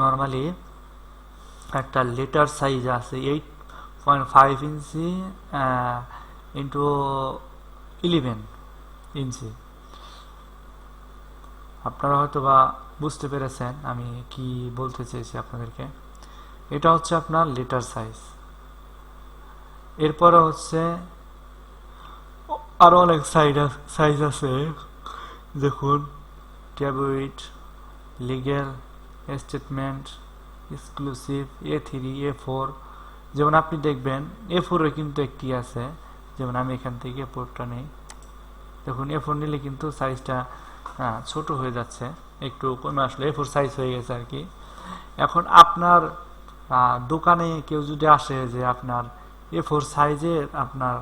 Normally একটা letter size আছে eight point five inch into eleven inch আপনারা হয়তো বা বুঝতে পেরেছেন আমি কি বলতে চেয়েছি আপনাদেরকে। এটা হচ্ছে আপনার লেটার সাইজ এরপরে হচ্ছে আরও অনেক সাইজ সাইজ আছে। দেখুন tabloid legal statement exclusive A three A four যেমন আপনি দেখবেন এ ফোরে কিন্তু একটি আছে, যেমন আমি এখান থেকে এ ফোরটা নেই। দেখুন এ ফোর নিলে কিন্তু সাইজটা ছোট হয়ে যাচ্ছে, একটু কমে আসলে এ ফোর সাইজ হয়ে গেছে আর কি। এখন আপনার দোকানে কেউ যদি আসে যে আপনার এ ফোর সাইজের আপনার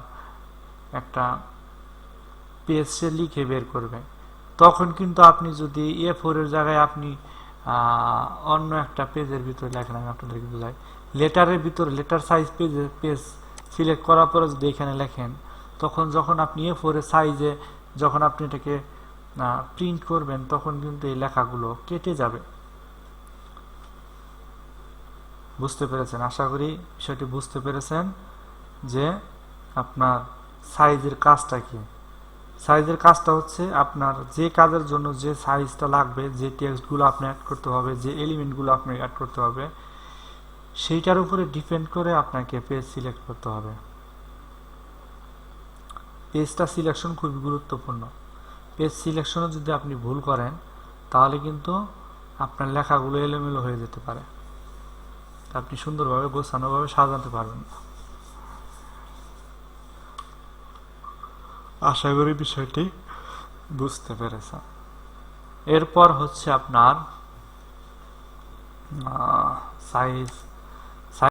একটা পেজ সে লিখে বের করবে, তখন কিন্তু আপনি যদি এ ফোরের জায়গায় আপনি অন্য একটা পেজের ভিতরে লেখেন, আমি আপনাদেরকে বোঝাই। লেটারের ভিতরে, লেটার সাইজ পেজের পেজ সিলেক্ট করার পরে যদি এখানে লেখেন, তখন যখন আপনি এ ফোরের সাইজে যখন আপনি এটাকে প্রিন্ট করবেন, তখন কিন্তু এই লেখাগুলো কেটে যাবে। বুঝতে পেরেছেন? আশা করি বিষয়টি বুঝতে পেরেছেন যে আপনার সাইজের কাজটা কি। সাইজের কাজটা হচ্ছে আপনার যে কাজের জন্য যে সাইজটা লাগবে, যে টেক্সটগুলো আপনি অ্যাড করতে হবে, যে এলিমেন্টগুলো আপনাকে অ্যাড করতে হবে, সেইটার উপরে ডিপেন্ড করে আপনাকে পেজ সিলেক্ট করতে হবে। পেজটা সিলেকশন খুবই গুরুত্বপূর্ণ। পেজ সিলেকশনে যদি আপনি ভুল করেন, তাহলে কিন্তু আপনার লেখাগুলো এলোমেলো হয়ে যেতে পারে। আপনি সুন্দরভাবে গোছানোভাবে সাজাতে পারবেন না। আশা করি বিষয়টি বুঝতে পেরেছেন। এরপর হচ্ছে আপনার সাইজ